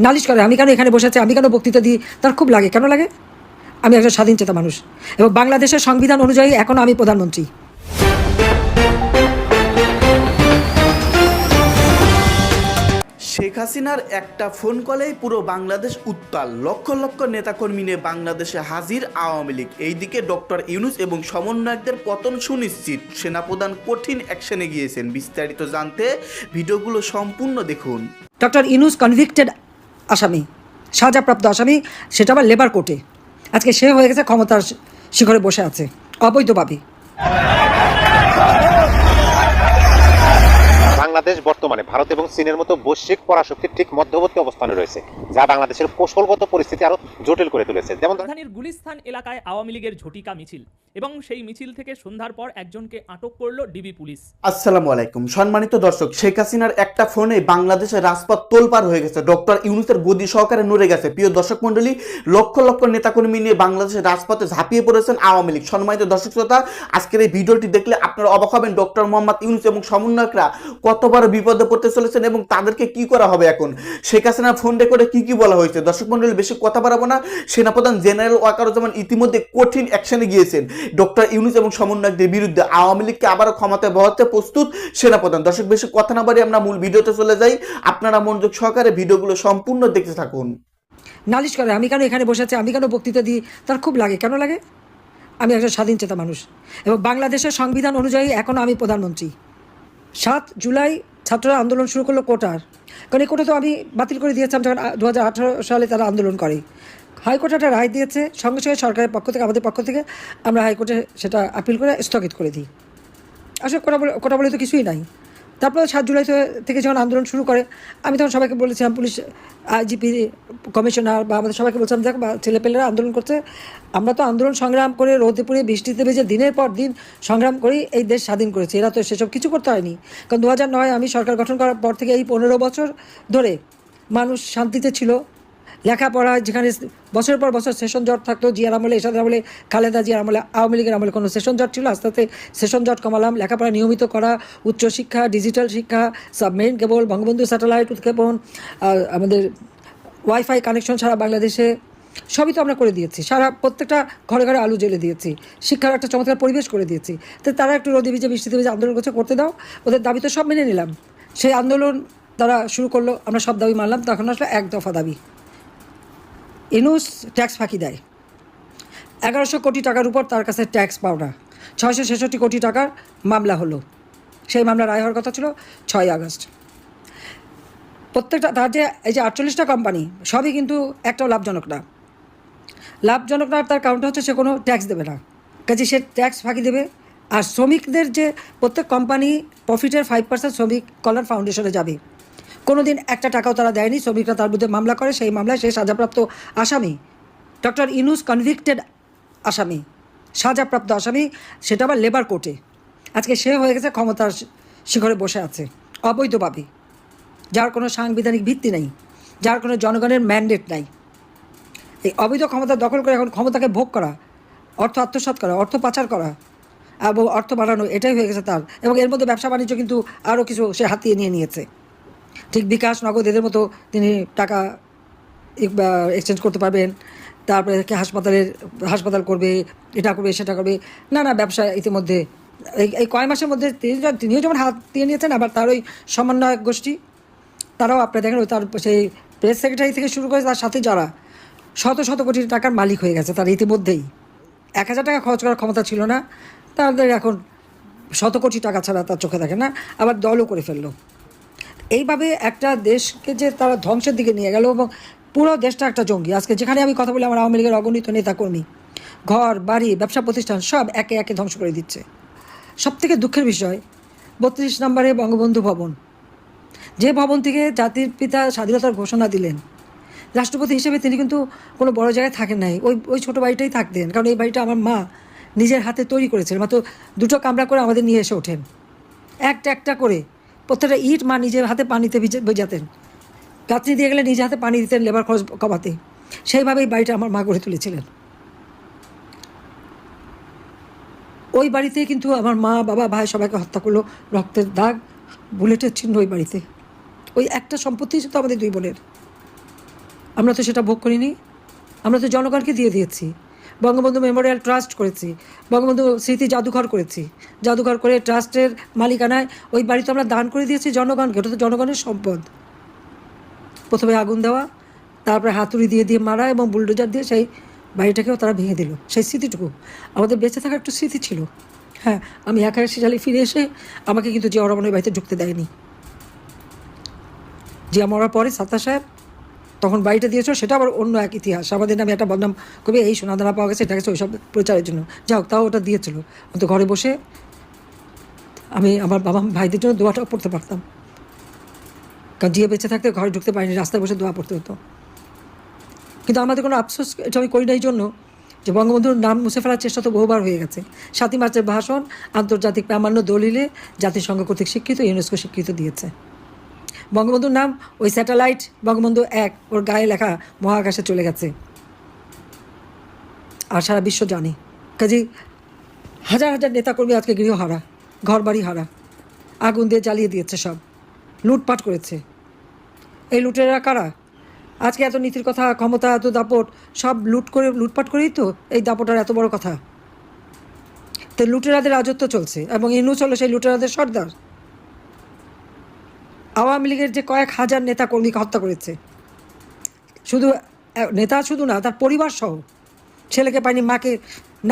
নালিশ করে আমি কেন এখানে বসে আছি? আমি কেন বক্তৃতা দিই? তার খুব লাগে। কেন লাগে? আমি একজন স্বাধীন চেতা মানুষ। এবং বাংলাদেশের সংবিধান অনুযায়ী এখনও আমি প্রধানমন্ত্রী। শেখ হাসিনার একটা ফোন কলেই পুরো বাংলাদেশ উত্তাল। লক্ষ লক্ষ নেতাকর্মী নিয়ে বাংলাদেশে হাজির আওয়ামী লীগ। এইদিকে ডক্টর ইউনুস এবং সমন্বয়কদের পতন সুনিশ্চিত। সেনাপ্রধান কঠিন অ্যাকশনে গিয়েছেন। বিস্তারিত জানতে ভিডিওগুলো সম্পূর্ণ দেখুন। ডক্টর ইউনুস কনভিক্টেড আসামি, সাজাপ্রাপ্ত আসামি, সেটা আবার লেবার কোর্টে আজকে সে হয়ে গেছে ক্ষমতার শিখরে বসে আছে অবৈধভাবে বাংলাদেশ বর্তমানে ভারত এবং চীনের মতো বৈশ্বিক পরাশক্তির ঠিক মধ্যবর্তী অবস্থানে রয়েছে যা বাংলাদেশের কৌশলগত পরিস্থিতি আরও জটিল করে তুলেছে। যেমন রাজধানীর গুলিস্তান এলাকায় আওয়ামী লীগের ঝটিকা মিছিল এবং সেই মিছিল থেকে সন্ধ্যার পর একজনকে আটক করল ডিবি পুলিশ। আসসালামু আলাইকুম। সম্মানিত দর্শক শেখ হাসিনার একটা ফোনে বাংলাদেশের রাজপথ তোলপার হয়ে গেছে। ডক্টর ইউনুসের গদি সহকারে নড়ে গেছে। প্রিয় দর্শক মন্ডলী লক্ষ লক্ষ নেতাকর্মী নিয়ে বাংলাদেশের রাজপথে ঝাঁপিয়ে পড়েছেন আওয়ামী লীগ। সম্মানিত দর্শক শ্রোতা আজকের এই ভিডিওটি দেখলে আপনারা অবাক হবেন। ডক্টর মোহাম্মদ ইউনুস এবং সমন্বয়করা কত বড় বিপদে পড়তে চলেছেন এবং তাদেরকে কি করা হবে এখন? শেখ হাসিনার ফোন রেকর্ডে কি কি বলা হয়েছে? দর্শক মন্ডলী, বেশি কথা বাড়াবো না। সেনাপ্রধান জেনারেল ওয়াকারুজ্জামান ইতিমধ্যে কঠিন অ্যাকশনে গিয়েছেন। ডক্টর ইউনুস এবং সমন্বয়কদের বিরুদ্ধে আওয়ামী লীগকে আবারও ক্ষমতায় বহাতে প্রস্তুত সেনাপ্রধান। দর্শক, বেশি কথা না বাড়ি আমরা মূল ভিডিওতে চলে যাই। আপনারা মনোযোগ সহকারে ভিডিওগুলো সম্পূর্ণ দেখতে থাকুন। নালিশ করে, আমি কেন এখানে বসে আছি? আমি কেন বক্তৃতা দিই? তার খুব লাগে। কেন লাগে? আমি একজন স্বাধীন চেতা মানুষ এবং বাংলাদেশের সংবিধান অনুযায়ী এখনও আমি প্রধানমন্ত্রী। সাত জুলাই ছাত্ররা আন্দোলন শুরু করল কোটার। কারণ এই কোটা তো আমি বাতিল করে দিয়েছিলাম যখন দু হাজার আঠেরো সালে তারা আন্দোলন করে। হাইকোর্ট একটা রায় দিয়েছে, সঙ্গে সঙ্গে সরকারের পক্ষ থেকে, আমাদের পক্ষ থেকে আমরা হাইকোর্টে সেটা আপিল করে স্থগিত করে দিই। আসলে কোটা বলে কোটা বলে তো কিছুই নাই। তারপরে সাত জুলাই থেকে যখন আন্দোলন শুরু করে, আমি তখন সবাইকে বলেছিলাম, পুলিশ, আইজিপি, কমিশনার বা আমাদের সবাইকে বলছিলাম, দেখ ছেলেপেলেরা আন্দোলন করছে, আমরা তো আন্দোলন সংগ্রাম করে রোদে পুড়ে বৃষ্টিতে ভেজে দিনের পর দিন সংগ্রাম করেই এই দেশ স্বাধীন করেছে। এরা তো সেসব কিছু করতে হয়নি। কারণ দু হাজার নয় আমি সরকার গঠন করার পর থেকে এই পনেরো বছর ধরে মানুষ শান্তিতে ছিল লেখাপড়া যেখানে বছরের পর বছর সেশন জট থাকতো জিয়ার আমলে এসাদের আমলে খালেদা জিয়ার আমলে আওয়ামী লীগের আমলে কোনো সেশন জট ছিল? আস্তে আস্তে সেশন জট কমালাম। লেখাপড়া নিয়মিত করা, উচ্চশিক্ষা ডিজিটাল শিক্ষা সাবমেরিন কেবল, বঙ্গবন্ধু স্যাটেলাইট উৎক্ষেপণ আমাদের ওয়াইফাই কানেকশন সারা বাংলাদেশে, সবই তো আমরা করে দিয়েছি। সারা প্রত্যেকটা ঘরে ঘরে আলু জ্বেলে দিয়েছি। শিক্ষার একটা চমৎকার পরিবেশ করে দিয়েছি। তো তারা একটু রোদে ভিজে, বৃষ্টিতে ভিজে আন্দোলন করছে, করতে দাও। ওদের দাবি তো সব মেনে নিলাম। সেই আন্দোলন তারা শুরু করল, আমরা সব দাবি মানলাম, তখন আসলে এক দফা দাবি। ইনুস ট্যাক্স ফাঁকি দেয়। এগারোশো কোটি টাকার উপর তার কাছে ট্যাক্স পাওনা। ছয়শো ছেষট্টি কোটি টাকার মামলা হলো। সেই মামলা রায় হওয়ার কথা ছিল ছয় আগস্ট। প্রত্যেকটা তার যে এই যে আটচল্লিশটা কোম্পানি সবই কিন্তু একটাও লাভজনক না। লাভজনক না, তার কারণটা হচ্ছে সে কোনো ট্যাক্স দেবে না। কাজে সে ট্যাক্স ফাঁকি দেবে। আর শ্রমিকদের যে প্রত্যেক কোম্পানি প্রফিটের ফাইভ পার্সেন্ট শ্রমিক কল্যাণ ফাউন্ডেশনে যাবে। কোনো দিন একটা টাকাও তারা দেয়নি, শ্রমিকরা তার বিরুদ্ধে মামলা করে, সেই মামলায় সে সাজাপ্রাপ্ত আসামি। ডক্টর ইনুস কনভিক্টেড আসামি, সাজাপ্রাপ্ত আসামি, সেটা আবার লেবার কোর্টে। আজকে সে হয়ে গেছে ক্ষমতার শিখরে বসে আছে, অবৈধভাবে। যার কোনো সাংবিধানিক ভিত্তি নেই, যার কোনো জনগণের ম্যান্ডেট নাই। এই অবৈধ ক্ষমতা দখল করে এখন ক্ষমতাকে ভোগ করা, অর্থ আত্মসাৎ করা, অর্থ পাচার করা এবং অর্থ বাড়ানো, এটাই হয়ে গেছে তার। এবং এর মধ্যে ব্যবসা বাণিজ্য কিন্তু আরও কিছু সে হাতিয়ে নিয়ে নিয়েছে। ঠিক বিকাশ নগদ এদের মতো তিনি টাকা এক্সচেঞ্জ করতে পারবেন। তারপরে হাসপাতালের, হাসপাতাল করবে, এটা করবে, সেটা করবে। না না ব্যবসা ইতিমধ্যে। এই এই কয় মাসের মধ্যে তিনি তিনিও যেমন হাত দিয়ে নিয়েছেন, আবার তার ওই সমন্বয়ক গোষ্ঠী, তারাও আপনারা দেখেন তার সেই প্রেস সেক্রেটারি থেকে শুরু করে তার সাথে যারা, শত শত কোটি টাকার মালিক হয়ে গেছে তার ইতিমধ্যেই। এক হাজার টাকা খরচ করার ক্ষমতা ছিল না। তাদের এখন শত কোটি টাকা ছাড়া তার চোখে দেখে না, আবার দলও করে ফেলল। এইভাবে একটা দেশকে যে তারা ধ্বংসের দিকে নিয়ে গেল এবং পুরো দেশটা একটা জঙ্গি। আজকে যেখানে আমি কথা বলি আমার আওয়ামী লীগের অগণিত নেতাকর্মী, ঘর, বাড়ি, ব্যবসা প্রতিষ্ঠান, সব একে একে ধ্বংস করে দিচ্ছে। সব থেকে দুঃখের বিষয়, বত্রিশ নম্বরে বঙ্গবন্ধু ভবন। যে ভবন থেকে জাতির পিতা স্বাধীনতার ঘোষণা দিলেন, রাষ্ট্রপতি হিসেবে তিনি কিন্তু কোনো বড় জায়গায় থাকেন নাই। ওই ওই ছোটো বাড়িটাই থাকতেন, কারণ এই বাড়িটা আমার মা নিজের হাতে তৈরি করেছিলেন। মাত্র দুটো কামরা করে আমাদের নিয়ে এসে ওঠেন। একটা একটা করে প্রত্যেকটা ইট মা নিজের হাতে পানিতে ভিজে ভেজাতেন। দিয়ে গেলে নিজে হাতে পানি দিতেন লেবার খরচ কমাতে। সেইভাবেই বাড়িটা আমার মা গড়ে তুলেছিলেন। ওই বাড়িতে কিন্তু আমার মা, বাবা, ভাই সবাইকে হত্যা করল রক্তের দাগ, বুলেটের চিহ্ন ওই বাড়িতে। ওই একটা সম্পত্তি তো আমাদের দুই বোনের। আমরা তো সেটা ভোগ করিনি। আমরা তো জনগণকে দিয়ে দিয়েছি। বঙ্গবন্ধু মেমোরিয়াল ট্রাস্ট করেছি, বঙ্গবন্ধু স্মৃতি জাদুঘর করেছি। জাদুঘর করে ট্রাস্টের মালিকানায় ওই বাড়ি তো আমরা দান করে দিয়েছি জনগণকে ওটা তো জনগণের সম্পদ। প্রথমে আগুন দেওয়া, তারপরে হাতুড়ি দিয়ে দিয়ে মারা এবং বুলডোজার দিয়ে সেই বাড়িটাকেও তারা ভেঙে দিল। সেই স্মৃতিটুকু আমাদের বেঁচে থাকার একটু স্মৃতি ছিল। হ্যাঁ আমি একাশি সালে ফিরে এসে আমাকে কিন্তু জিয়া রহমানের বাড়িতে ঢুকতে দেয়নি। জিয়া মরার পরে সাত্তা সাহেব তখন বাড়িটা দিয়েছ, সেটা আবার অন্য এক ইতিহাস। আমাদের নামে একটা বদনাম কবি, এই সোনাদানা পাওয়া গেছে, এটা গেছে ওইসব প্রচারের জন্য। যাই হোক, তাও ওটা দিয়েছিল। অন্ত ঘরে বসে আমি আমার বাবা ভাইদের জন্য দোয়াটাও পড়তে পারতাম। কারণ জিয়ে বেঁচে থাকতে ঘরে ঢুকতে পারিনি, রাস্তায় বসে দোয়া পড়তে হতো। কিন্তু আমাদের কোনো আফসোস, এটা আমি করি না এই জন্য যে বঙ্গবন্ধুর নাম মুছে ফেলার চেষ্টা তো বহুবার হয়ে গেছে। সাতই মার্চের ভাষণ আন্তর্জাতিক প্রামাণ্য দলিলে জাতিসংঘ কর্তৃক স্বীকৃত, ইউনেস্কো স্বীকৃত দিয়েছে। বঙ্গবন্ধুর নাম ওই স্যাটেলাইট বঙ্গবন্ধু এক। ওর গায়ে লেখা মহাকাশে চলে গেছে। আর সারা বিশ্ব জানে। কাজে হাজার হাজার নেতাকর্মী আজকে গৃহহারা ঘর বাড়ি হারা। আগুন দিয়ে জ্বালিয়ে দিয়েছে সব। লুটপাট করেছে। এই লুটেরা কারা? আজকে এত নীতির কথা, ক্ষমতা, এত দাপট, সব লুট করে, লুটপাট করেই তো এই দাপটার এত বড় কথা। তো লুটেরাদের রাজত্ব চলছে এবং ইনু চলো সেই লুটেরাদের সর্দার। আওয়ামী লীগের যে কয়েক হাজার নেতা কর্মীকে হত্যা করেছে, শুধু নেতা শুধু না, তার পরিবার সহ ছেলেকে পায়নি, মাকে,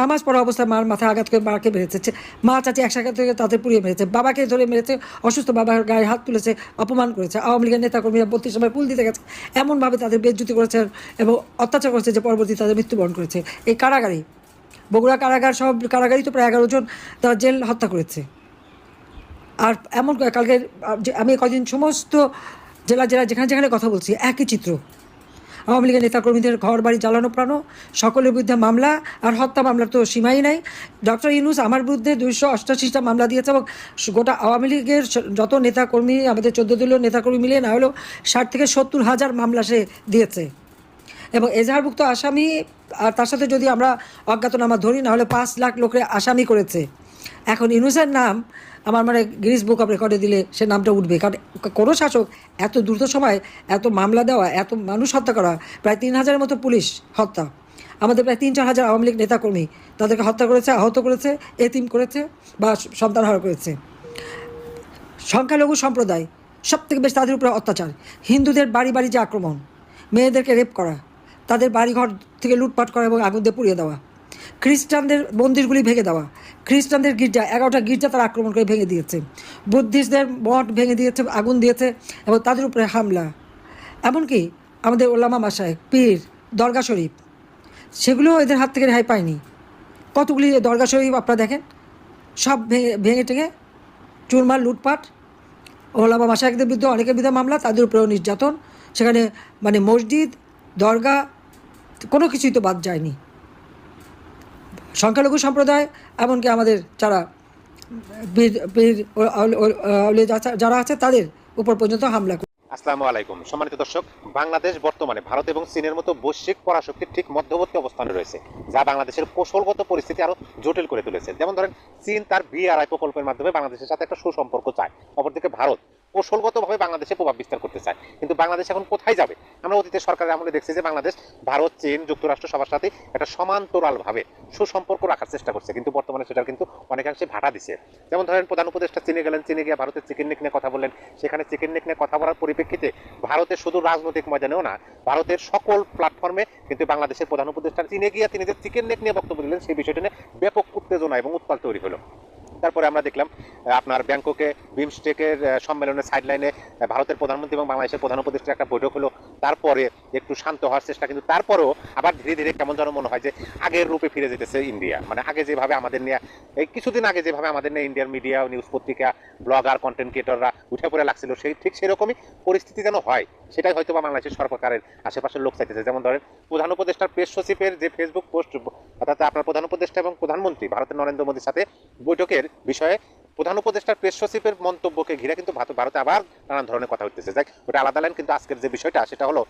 নামাজ পড়া অবস্থায় মার মাথায় আঘাত করে মাকে মেরেছে মা চাচি একসাথে থেকে তাদের পুড়িয়ে মেরেছে, বাবাকে ধরে মেরেছে, অসুস্থ বাবার গায়ে হাত তুলেছে, অপমান করেছে, আওয়ামী লীগের নেতাকর্মীরা বত্রিশ সময় পুল দিতে গেছে, এমনভাবে তাদের বেজ্জুতি করেছে এবং অত্যাচার করেছে যে পরবর্তী তাদের মৃত্যুবরণ করেছে। এই কারাগারে, বগুড়া কারাগার সব কারাগারই তো প্রায় এগারো জন তারা জেল হত্যা করেছে। আর এমন কালকে আমি কদিন সমস্ত জেলা জেলা যেখানে যেখানে কথা বলছি, একই চিত্র। আওয়ামী লীগের নেতাকর্মীদের ঘর বাড়ি জ্বালানো প্রাণ সকলের বিরুদ্ধে মামলা, আর হত্যা মামলার তো সীমাই নাই। ডক্টর ইউনুস আমার বিরুদ্ধে দুইশো অষ্টাশিটা মামলা দিয়েছে এবং গোটা আওয়ামী লীগের যত নেতাকর্মী, আমাদের চোদ্দ দলীয় নেতাকর্মী মিলিয়ে না হলেও ষাট থেকে সত্তর হাজার মামলা সে দিয়েছে। এবং এজাহারভুক্ত আসামি, আর তার সাথে যদি আমরা অজ্ঞাতনামা ধরি, না হলে পাঁচ লাখ লোকের আসামি করেছে। এখন ইউনুসের নাম আমার মানে গিরিস বুক অফ রেকর্ডে দিলে সে নামটা উঠবে। কারণ কোনো শাসক এত দ্রুত সময় এত মামলা দেওয়া, এত মানুষ হত্যা করা, প্রায় তিন হাজারের মতো পুলিশ হত্যা। আমাদের প্রায় তিন চার হাজার আওয়ামী লীগ নেতাকর্মী তাদেরকে হত্যা করেছে, আহত করেছে, এতিম করেছে বা সন্তানহারা করেছে। সংখ্যালঘু সম্প্রদায় সব থেকে বেশি তাদের উপরে অত্যাচার। হিন্দুদের বাড়ি বাড়ি যে আক্রমণ, মেয়েদেরকে রেপ করা, তাদের বাড়িঘর থেকে লুটপাট করা এবং আগুন দিয়ে পুড়িয়ে দেওয়া। খ্রিস্টানদের মন্দিরগুলি ভেঙে দেওয়া। খ্রিস্টানদের গির্জা, এগারোটা গির্জা তারা আক্রমণ করে ভেঙে দিয়েছে। বুদ্ধিস্টদের মঠ ভেঙে দিয়েছে, আগুন দিয়েছে এবং তাদের উপরে হামলা। এমনকি আমাদের ওলামা মাসায় পীর, দরগা শরীফ, সেগুলোও এদের হাত থেকে রেহাই পায়নি। কতগুলি দরগা শরীফ আপনারা দেখেন? সব ভেঙে ভেঙে টেঙে চুরমার, লুটপাট। ওলামা মাসায়কদের বিরুদ্ধে অনেকের বিরুদ্ধে মামলা, তাদের উপরেও নির্যাতন। সেখানে মানে মসজিদ, দরগা, কোনো কিছুই তো বাদ যায়নি। সংখ্যালঘু সম্প্রদায় এমনকি আমাদের যারা বীর বীর যারা আছে তাদের উপর পর্যন্ত হামলা আসসালামু আলাইকুম। সম্মানিত দর্শক, বাংলাদেশ বর্তমানে ভারত এবং চীনের মতো বৈশ্বিক পরাশক্তির ঠিক মধ্যবর্তী অবস্থানে রয়েছে, যা বাংলাদেশের কৌশলগত পরিস্থিতি আরও জটিল করে তুলেছে। যেমন ধরেন, চীন তার বিআরআই প্রকল্পের মাধ্যমে বাংলাদেশের সাথে একটা সুসম্পর্ক চায়। অপরদিকে ভারত কৌশলগতভাবে বাংলাদেশে প্রভাব বিস্তার করতে চায়। কিন্তু বাংলাদেশ এখন কোথায় যাবে? আমরা অতীতে সরকারের আমলে দেখছি যে বাংলাদেশ, ভারত, চীন যুক্তরাষ্ট্র সবার সাথে একটা সমান্তরালভাবে সুসম্পর্ক রাখার চেষ্টা করছে। কিন্তু বর্তমানে সেটার কিন্তু অনেকাংশে ভাটা দিছে। যেমন ধরেন, প্রধান উপদেষ্টা চীনে গেলেন, চীনে গিয়ে ভারতের চিকেন নেক নিয়ে কথা বললেন। সেখানে চিকেন নেক নিয়ে কথা বলার পরিপ্রেক্ষিতে ভারতের শুধু রাজনৈতিক ময়দানেও না, ভারতের সকল প্ল্যাটফর্মে কিন্তু বাংলাদেশের প্রধান উপদেষ্টা চীনে গিয়ে তিনি যে চিকেন নেক নিয়ে বক্তব্য দিলেন, সেই বিষয়টি নিয়ে ব্যাপক উত্তেজনা এবং উত্তাল তৈরি হলো। তারপরে আমরা দেখলাম আপনার ব্যাংককে, বিমস্টেকের সম্মেলনের সাইডলাইনে ভারতের প্রধানমন্ত্রী এবং বাংলাদেশের প্রধান উপদেষ্টা একটা বৈঠক হলো। তারপরে একটু শান্ত হওয়ার চেষ্টা, কিন্তু তারপরেও আবার ধীরে ধীরে কেমন যেন মনে হয় যে আগের রূপে ফিরে যেতেছে ইন্ডিয়া। মানে আগে যেভাবে আমাদের নিয়ে, এই কিছুদিন আগে যেভাবে আমাদের নিয়ে ইন্ডিয়ার মিডিয়া, নিউজ পত্রিকা, ব্লগার কন্টেন্ট ক্রিয়েটররা উঠে পড়ে লাগছিল, সেই ঠিক সেরকমই পরিস্থিতি যেন হয়। সেটাই হয়তো বা বাংলাদেশের সরকারের আশেপাশের লোক চাইতেছে। যেমন ধরেন, প্রধান উপদেষ্টার প্রেস সচিবের যে ফেসবুক পোস্ট অর্থাৎ আপনার প্রধান উপদেষ্টা এবং প্রধানমন্ত্রী ভারতের নরেন্দ্র মোদীর সাথে বৈঠকের বিষয়ে প্রধান উপদেষ্টার প্রেস সচিবের মন্তব্যকে ঘিরে কিন্তু ভারত- আবার নানান ধরনের কথা হইতেছে। যাক, ওটা আলাদা লাইন কিন্তু আজকের যে বিষয়টা, সেটা হলো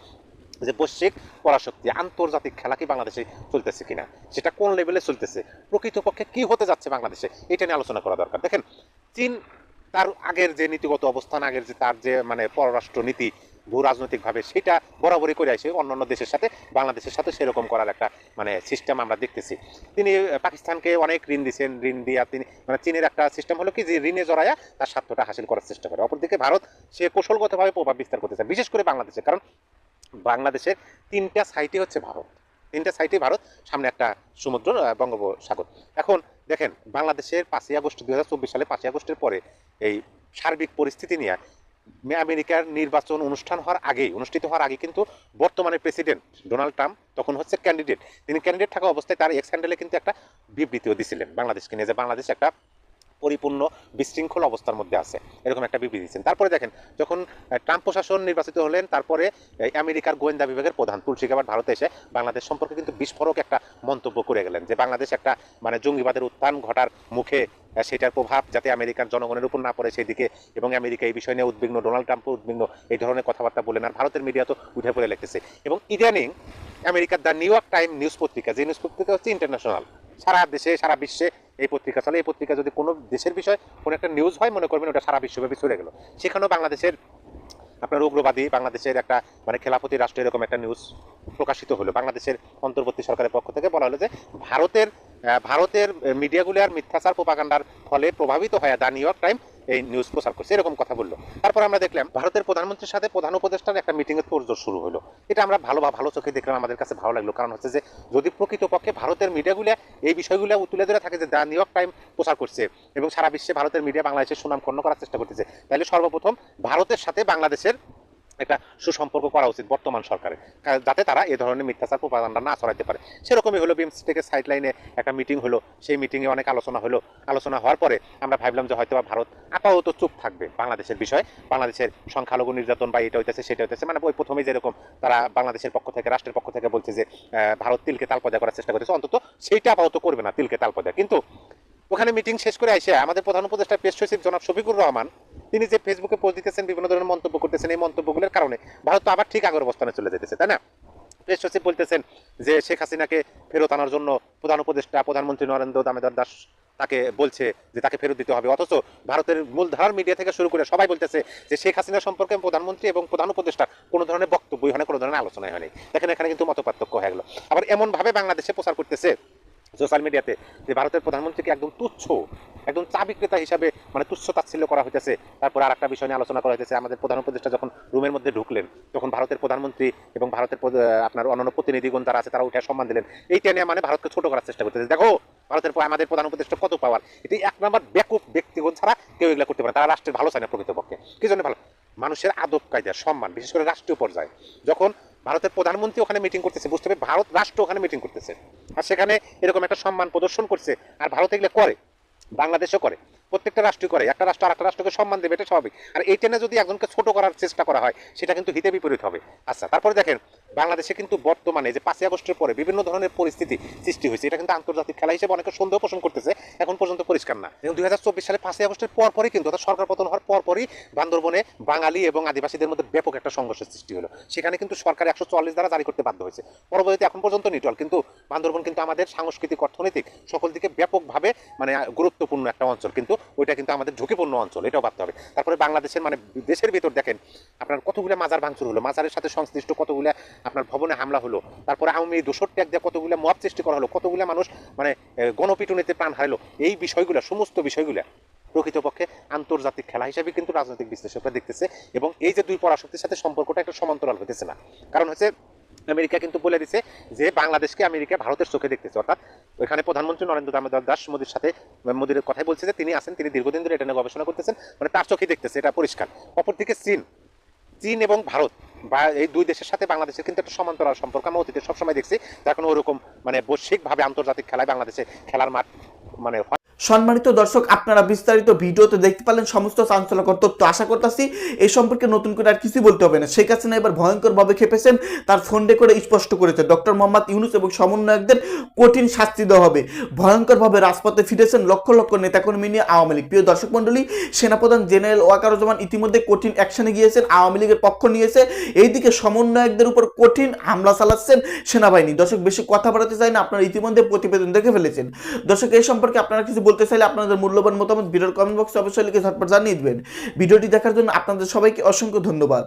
যে বৈশ্বিক পরাশক্তি, আন্তর্জাতিক খেলা কি বাংলাদেশে চলতেছে কিনা? সেটা কোন লেভেলে চলতেছে? প্রকৃতপক্ষে কি হতে যাচ্ছে বাংলাদেশে? এটা নিয়ে আলোচনা করা দরকার। দেখেন, চীন তার আগের যে নীতিগত অবস্থান, আগের যে তার যে মানে পররাষ্ট্র নীতি ভূ রাজনৈতিকভাবে সেটা বরাবরই করে আসে। অন্যান্য দেশের সাথে, বাংলাদেশের সাথে সেরকম করার একটা মানে সিস্টেম আমরা দেখতেছি। তিনি পাকিস্তানকে অনেক ঋণ দিচ্ছেন ঋণ দিয়া তিনি মানে চীনের একটা সিস্টেম হলো কি যে, ঋণে জড়ায়া তার স্বার্থটা হাসিল করার চেষ্টা করে। অপরদিকে ভারত, সে কৌশলগতভাবে প্রভাব বিস্তার করতেছে, বিশেষ করে বাংলাদেশে। কারণ বাংলাদেশের তিনটা সাইটে হচ্ছে ভারত। তিনটা সাইটে ভারত, সামনে একটা সমুদ্র বঙ্গোপসাগর। এখন দেখেন, বাংলাদেশের পাঁচই আগস্ট দু হাজার চব্বিশ সালে পাঁচই আগস্টের পরে এই সার্বিক পরিস্থিতি নিয়ে আমেরিকার নির্বাচন অনুষ্ঠান হওয়ার আগে অনুষ্ঠিত হওয়ার আগে কিন্তু বর্তমানে প্রেসিডেন্ট ডোনাল্ড ট্রাম্প তখন হচ্ছে ক্যান্ডিডেট। তিনি ক্যান্ডিডেট থাকা অবস্থায় তার এক্স হ্যান্ডেলে কিন্তু একটা বিবৃতিও দিছিলেন বাংলাদেশকে নিয়ে যে বাংলাদেশ একটা পরিপূর্ণ বিশৃঙ্খল অবস্থার মধ্যে আছে। এরকম একটা বিবৃতি দিচ্ছেন। তারপরে দেখেন, যখন ট্রাম্প প্রশাসন নির্বাচিত হলেন, তারপরে আমেরিকার গোয়েন্দা বিভাগের প্রধান তুলসী গাবার ভারতে এসে বাংলাদেশ সম্পর্কে কিন্তু বিস্ফোরক একটা মন্তব্য করে গেলেন যে বাংলাদেশ একটা মানে জঙ্গিবাদের উত্থান ঘটার মুখে সেটার প্রভাব যাতে আমেরিকার জনগণের উপর না পড়ে সেদিকে এবং আমেরিকা এই বিষয় নিয়ে উদ্বিগ্ন, ডোনাল্ড ট্রাম্পও উদ্বিগ্ন, এই ধরনের কথাবার্তা বলেন আর ভারতের মিডিয়া তো উঠে পড়ে লিখতেছে এবং ইদানিং আমেরিকার the New York time news পত্রিকা, যে নিউজ পত্রিকা হচ্ছে ইন্টারন্যাশনাল, সারা দেশে, সারা বিশ্বে এই পত্রিকা চলে এই পত্রিকা যদি কোনো দেশের বিষয়, কোনো একটা নিউজ হয়, মনে করবেন ওটা সারা বিশ্বব্যাপী চলে গেল। সেখানেও বাংলাদেশের আপনার উগ্রবাদী, বাংলাদেশের একটা মানে খেলাফতি রাষ্ট্র এরকম একটা নিউজ প্রকাশিত হলো। বাংলাদেশের অন্তর্বর্তী সরকারের পক্ষ থেকে বলা হলো যে, ভারতের ভারতের মিডিয়াগুলি আর মিথ্যাচার প্রোপাকাণ্ডার ফলে প্রভাবিত হয়। দ্য নিউ ইয়র্ক টাইম এই নিউজ প্রচার করছে, এরকম কথা বলল। তারপর আমরা দেখলাম, ভারতের প্রধানমন্ত্রীর সাথে প্রধান উপদেষ্টার একটা মিটিং এর তোড়জোড় শুরু হলো। এটা আমরা ভালো বা ভালো চোখে দেখলাম, আমাদের কাছে ভালো লাগল। কারণ হচ্ছে যে, যদি প্রকৃতপক্ষে ভারতের মিডিয়াগুলো এই বিষয়গুলো তুলে ধরে থাকে যে দ্য নিউ ইয়র্ক টাইম প্রচার করছে এবং সারা বিশ্বে ভারতের মিডিয়া বাংলাদেশের সুনাম ক্ষণ করার চেষ্টা করতেছে, তাহলে সর্বপ্রথম ভারতের সাথে বাংলাদেশের একটা সুসম্পর্ক করা উচিত বর্তমান সরকারের যাতে তারা এ ধরনের মিথ্যাচার, প্রপাগান্ডা না ছড়াইতে পারে। সেরকমই হলো বিএমসি থেকে সাইড লাইনে একটা মিটিং হলো। সেই মিটিংয়ে অনেক আলোচনা হলো। আলোচনা হওয়ার পরে আমরা ভাবলাম যে হয়তো ভারত আপাতত চুপ থাকবে বাংলাদেশের বিষয়। বাংলাদেশের সংখ্যালঘু নির্যাতন বা এটা হইতেছে, সেটা হইতেছে। মানে ওই প্রথমেই যেরকম তারা বাংলাদেশের পক্ষ থেকে, রাষ্ট্রের পক্ষ থেকে বলছে যে ভারত তিলকে তালপদা করার চেষ্টা করতেছে। অন্তত সেইটা আপাতত করবে না তিলকে তালপদা কিন্তু ওখানে মিটিং শেষ করে এসে আমাদের প্রধান উপদেষ্টা পেশ সচিব জনাব শফিকুর রহমান। তিনি যে ফেসবুকে পোস্ট দিতেছেন, বিভিন্ন ধরনের মন্তব্য করতেছেন, এই মন্তব্যগুলোর কারণে ভারত তো আবার ঠিক আগের অবস্থানে চলে যেতেছে, তাই না? পেশ সচিব বলতেছেন যে শেখ হাসিনাকে ফেরত আনার জন্য প্রধান উপদেষ্টা, প্রধানমন্ত্রী নরেন্দ্র দামোদর দাস তাকে বলছে যে তাকে ফেরত দিতে হবে। অথচ ভারতের মূলধারার মিডিয়া থেকে শুরু করে সবাই বলতেছে যে শেখ হাসিনা সম্পর্কে প্রধানমন্ত্রী এবং প্রধান উপদেষ্টা কোনো ধরনের বক্তব্যই হয় না কোনো ধরনের আলোচনাই হয়নি। দেখেন এখানে কিন্তু মত পার্থক্য হয়ে গেল। আবার এমনভাবে বাংলাদেশে প্রচার করতেছে সোশ্যাল মিডিয়াতে যে ভারতের প্রধানমন্ত্রীকে একদম তুচ্ছ, একদম চা বিক্রেতা হিসাবে মানে তুচ্ছ তাচ্ছিল্য করা হইতেছে। তারপর আর একটা বিষয় নিয়ে আলোচনা করা হইতেছে, আমাদের প্রধান উপদেষ্টা যখন রুমের মধ্যে ঢুকলেন, তখন ভারতের প্রধানমন্ত্রী এবং ভারতের আপনার অন্যান্য প্রতিনিধিগণ যারা আছে তারা উঠে সম্মান দিলেন। এইটা নিয়ে মানে ভারতকে ছোট করার চেষ্টা করতেছে। দেখো, ভারতের আমাদের প্রধান উপদেষ্টা কত পাওয়ার এটি এক নম্বর ব্যাকুপ ব্যক্তিগণ ছাড়া কেউ এগুলো করতে পারে। তারা রাষ্ট্রের ভালো চায় না প্রকৃতপক্ষে। কি জন্য ভালো? মানুষের আদব কায়দা সম্মান, বিশেষ করে রাষ্ট্রীয় পর্যায়ে। যখন ভারতের প্রধানমন্ত্রী ওখানে মিটিং করতেছে, বুঝতে হবে ভারত রাষ্ট্র ওখানে মিটিং করতেছে। আর সেখানে এরকম একটা সম্মান প্রদর্শন করছে। আর ভারত এগুলো করে, বাংলাদেশও করে। প্রত্যেকটা রাষ্ট্র করে, একটা রাষ্ট্র আর একটা রাষ্ট্রকে সম্মান দেবে, এটা স্বাভাবিক। আর এই টেনে যদি একজনকে ছোট করার চেষ্টা করা হয়, সেটা কিন্তু হিতে বিপরীত হবে। আচ্ছা তারপরে দেখেন, বাংলাদেশে কিন্তু বর্তমানে যে পাঁচই আগস্টের পরে বিভিন্ন ধরনের পরিস্থিতি সৃষ্টি হয়েছে, এটা কিন্তু আন্তর্জাতিক খেলা হিসেবে অনেকে সন্দেহ পোষণ করতেছে, এখন পর্যন্ত পরিষ্কার না। এবং দুই হাজার চব্বিশ সালে পাঁচই আগস্টের পর পরই কিন্তু, অর্থাৎ সরকার পতন হওয়ার পর পরই বান্দরবনে বাঙালি এবং আদিবাসীদের মধ্যে ব্যাপক একটা সংঘর্ষের সৃষ্টি হলো। সেখানে কিন্তু সরকার একশো চল্লিশ দ্বারা জারি করতে বাধ্য হয়েছে। পরবর্তীতে এখন পর্যন্ত নিটল, কিন্তু বান্দরবন কিন্তু আমাদের সাংস্কৃতিক, অর্থনৈতিক সকল দিকে ব্যাপকভাবে মানে গুরুত্বপূর্ণ একটা অঞ্চল। কিন্তু ওইটা কিন্তু আমাদের ঝুঁকিপূর্ণ অঞ্চল, এটাও ভাবতে হবে। তারপরে বাংলাদেশের মানে দেশের ভিতর দেখেন, আপনার কতগুলো মাজার ভাঙচুর হলো? মাজারের সাথে সংশ্লিষ্ট কতগুলো আপনার ভবনে হামলা হলো? তারপরে আওয়ামী দোষর ট্যাগ দিয়ে কতগুলো মব সৃষ্টি করা হলো? কতগুলো মানুষ মানে গণপিটুনিতে প্রাণ হারালো? এই বিষয়গুলো, সমস্ত বিষয়গুলো প্রকৃতপক্ষে আন্তর্জাতিক খেলা হিসেবে কিন্তু রাজনৈতিক বিশ্লেষকরা দেখতেছে এবং এই যে দুই পরাশক্তির সাথে সম্পর্কটা একটা সমান্তরাল হতেছে না। কারণ হচ্ছে আমেরিকা কিন্তু বলে দিছে যে বাংলাদেশকে আমেরিকা ভারতের চোখে দেখতেছে। অর্থাৎ ওইখানে প্রধানমন্ত্রী নরেন্দ্র দামোদর দাস মোদীর সাথে মোদীর কথাই বলছে যে তিনি আছেন, তিনি দীর্ঘদিন ধরে এটা নিয়ে গবেষণা করতেছেন মানে তার চোখে দেখতেছে, এটা পরিষ্কার। অপরদিকে চীন চীন এবং ভারত বা এই দুই দেশের সাথে বাংলাদেশের কিন্তু একটা সমান্তরাল সম্পর্ক আমরা অতীতে সবসময় দেখছি কোনো ওরকম মানে বৈশ্বিকভাবে আন্তর্জাতিক খেলায় বাংলাদেশে খেলার মাঠ মানে সম্মানিত দর্শক, আপনারা বিস্তারিত ভিডিওতে দেখতে পারলেন সমস্ত চাঞ্চল্যকর তথ্য। আশা করতেছি এই সম্পর্কে নতুন করে আর কিছুই বলতে হবে না। শেখ হাসিনা এবার ভয়ঙ্করভাবে খেপেছেন, তার ফোনডে করে স্পষ্ট করেছে, ডক্টর মোহাম্মদ ইউনুস এবং সমন্বয়কদের কঠিন শাস্তি দেওয়া হবে। ভয়ঙ্করভাবে রাজপথে ফিরেছেন লক্ষ লক্ষ নেতাকর্মী নিয়ে আওয়ামী লীগ। প্রিয় দর্শক মণ্ডলী, সেনাপ্রধান জেনারেল ওয়াকারুজ্জামান ইতিমধ্যে কঠিন অ্যাকশনে গিয়েছেন, আওয়ামী লীগের পক্ষ নিয়েছে। এইদিকে সমন্বয়কদের উপর কঠিন হামলা চালাচ্ছেন সেনাবাহিনী। দর্শক, বেশি কথা বাড়াতে চাই না, আপনারা ইতিমধ্যে প্রতিবেদন দেখে ফেলেছেন। দর্শক, এই সম্পর্কে আপনারা কিছু বলতে চাইলে আপনাদের মূল্যবান মতামত ভিডিওর কমেন্ট বক্সে অবশ্যই লিখে ঝটপট জানিয়ে দিবেন। ভিডিওটি দেখার জন্য আপনাদের সবাইকে অসংখ্য ধন্যবাদ।